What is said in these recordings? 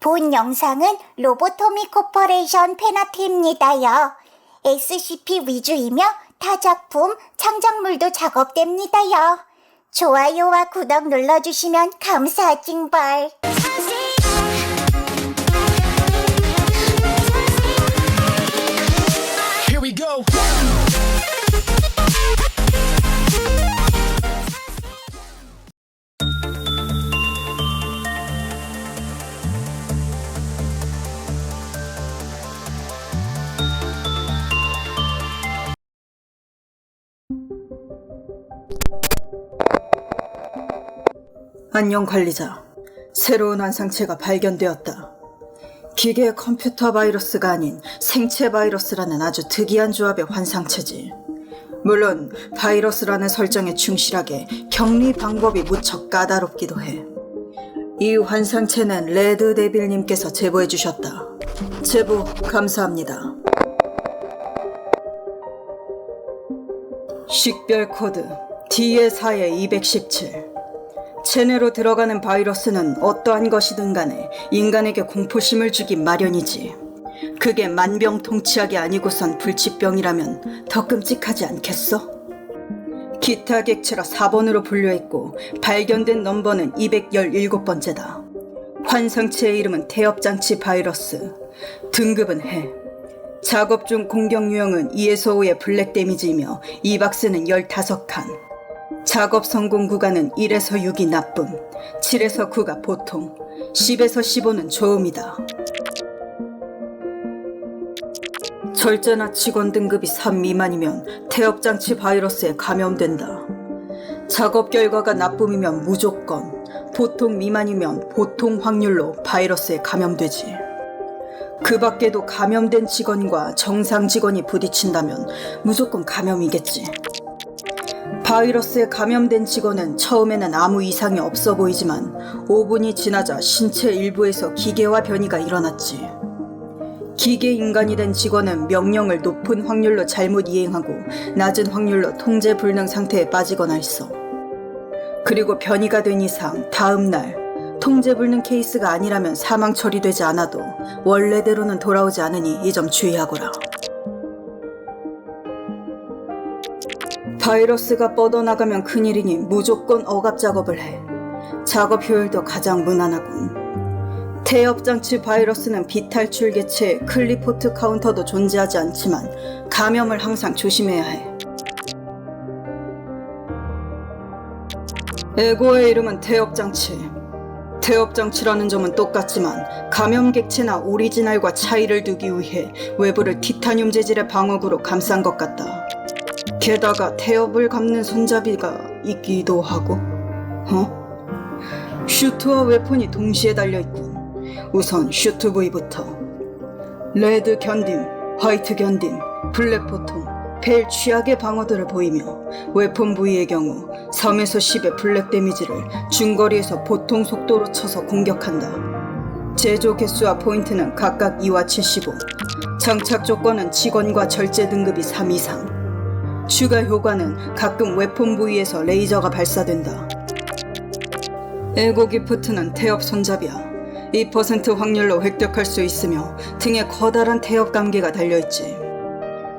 본 영상은 로보토미 코퍼레이션 페나트입니다요. SCP 위주이며 타 작품, 창작물도 작업됩니다요. 좋아요와 구독 눌러주시면 감사하징벌. 안녕 관리자. 새로운 환상체가 발견되었다. 기계 컴퓨터 바이러스가 아닌 생체 바이러스라는 아주 특이한 조합의 환상체지. 물론 바이러스라는 설정에 충실하게 격리 방법이 무척 까다롭기도 해. 이 환상체는 레드 데빌님께서 제보해 주셨다. 제보 감사합니다. 식별 코드 DA4의 217 체내로 들어가는 바이러스는 어떠한 것이든 간에 인간에게 공포심을 주기 마련이지. 그게 만병통치약이 아니고선 불치병이라면 더 끔찍하지 않겠어? 기타 객체가 4번으로 분류했고 발견된 넘버는 217번째다. 환상체의 이름은 태엽장치 바이러스. 등급은 해. 작업 중 공격 유형은 2에서 5의 블랙 데미지이며 이 박스는 15칸. 작업 성공 구간은 1에서 6이 나쁨, 7에서 9가 보통, 10에서 15는 좋음이다. 절제나 직원 등급이 3 미만이면 태엽장치 바이러스에 감염된다. 작업 결과가 나쁨이면 무조건, 보통 미만이면 보통 확률로 바이러스에 감염되지. 그 밖에도 감염된 직원과 정상 직원이 부딪힌다면 무조건 감염이겠지. 바이러스에 감염된 직원은 처음에는 아무 이상이 없어 보이지만 5분이 지나자 신체 일부에서 기계화 변이가 일어났지. 기계 인간이 된 직원은 명령을 높은 확률로 잘못 이행하고 낮은 확률로 통제 불능 상태에 빠지거나 했어. 그리고 변이가 된 이상 다음 날 통제 불능 케이스가 아니라면 사망 처리되지 않아도 원래대로는 돌아오지 않으니 이 점 주의하거라. 바이러스가 뻗어나가면 큰일이니 무조건 억압 작업을 해. 작업 효율도 가장 무난하군. 태엽장치 바이러스는 비탈출 개체 클리포트 카운터도 존재하지 않지만 감염을 항상 조심해야 해. 에고의 이름은 태엽장치. 태엽장치라는 점은 똑같지만 감염 객체나 오리지널과 차이를 두기 위해 외부를 티타늄 재질의 방어구로 감싼 것 같다. 게다가 태엽을 감는 손잡이가 있기도 하고, 어? 슈트와 웨폰이 동시에 달려있군. 우선 슈트 부위부터. 레드 견딤, 화이트 견딤, 블랙 보통, 벨 취약의 방어들을 보이며, 웨폰 부위의 경우 3에서 10의 블랙 데미지를 중거리에서 보통 속도로 쳐서 공격한다. 제조 개수와 포인트는 각각 2와 75. 장착 조건은 직원과 절제 등급이 3 이상. 추가 효과는 가끔 웨폰 부위에서 레이저가 발사된다. 에고 기프트는 태엽 손잡이야. 2% 확률로 획득할 수 있으며 등에 커다란 태엽 감기가 달려있지.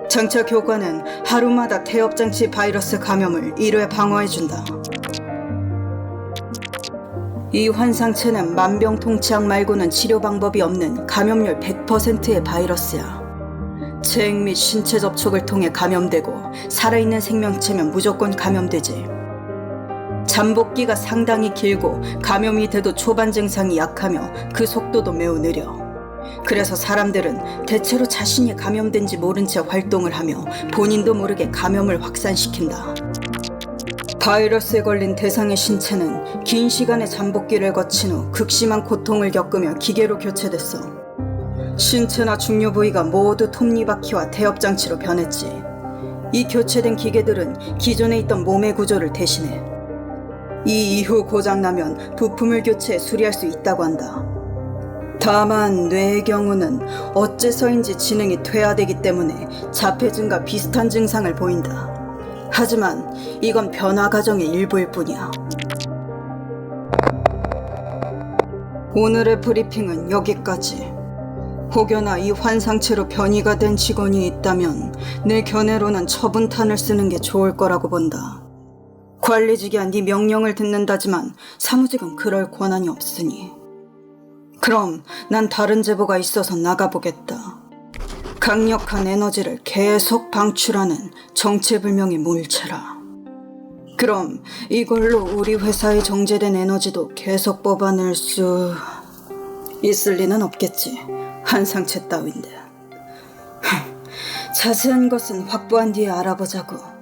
장착 효과는 하루마다 태엽 장치 바이러스 감염을 1회 방어해준다. 이 환상체는 만병통치약 말고는 치료 방법이 없는 감염률 100%의 바이러스야. 체액 및 신체 접촉을 통해 감염되고 살아있는 생명체면 무조건 감염되지. 잠복기가 상당히 길고 감염이 돼도 초반 증상이 약하며 그 속도도 매우 느려. 그래서 사람들은 대체로 자신이 감염된지 모른 채 활동을 하며 본인도 모르게 감염을 확산시킨다. 바이러스에 걸린 대상의 신체는 긴 시간의 잠복기를 거친 후 극심한 고통을 겪으며 기계로 교체됐어. 신체나 중요 부위가 모두 톱니바퀴와 태엽장치로 변했지. 이 교체된 기계들은 기존에 있던 몸의 구조를 대신해. 이 이후 고장나면 부품을 교체해 수리할 수 있다고 한다. 다만 뇌의 경우는 어째서인지 지능이 퇴화되기 때문에 자폐증과 비슷한 증상을 보인다. 하지만 이건 변화 과정의 일부일 뿐이야. 오늘의 브리핑은 여기까지. 혹여나 이 환상체로 변이가 된 직원이 있다면 내 견해로는 처분탄을 쓰는 게 좋을 거라고 본다. 관리직이야 네 명령을 듣는다지만 사무직은 그럴 권한이 없으니. 그럼 난 다른 제보가 있어서 나가보겠다. 강력한 에너지를 계속 방출하는 정체불명의 물체라. 그럼 이걸로 우리 회사에 정제된 에너지도 계속 뽑아낼 수 있을 리는 없겠지. 환상체 따윈데. 자세한 것은 확보한 뒤에 알아보자고.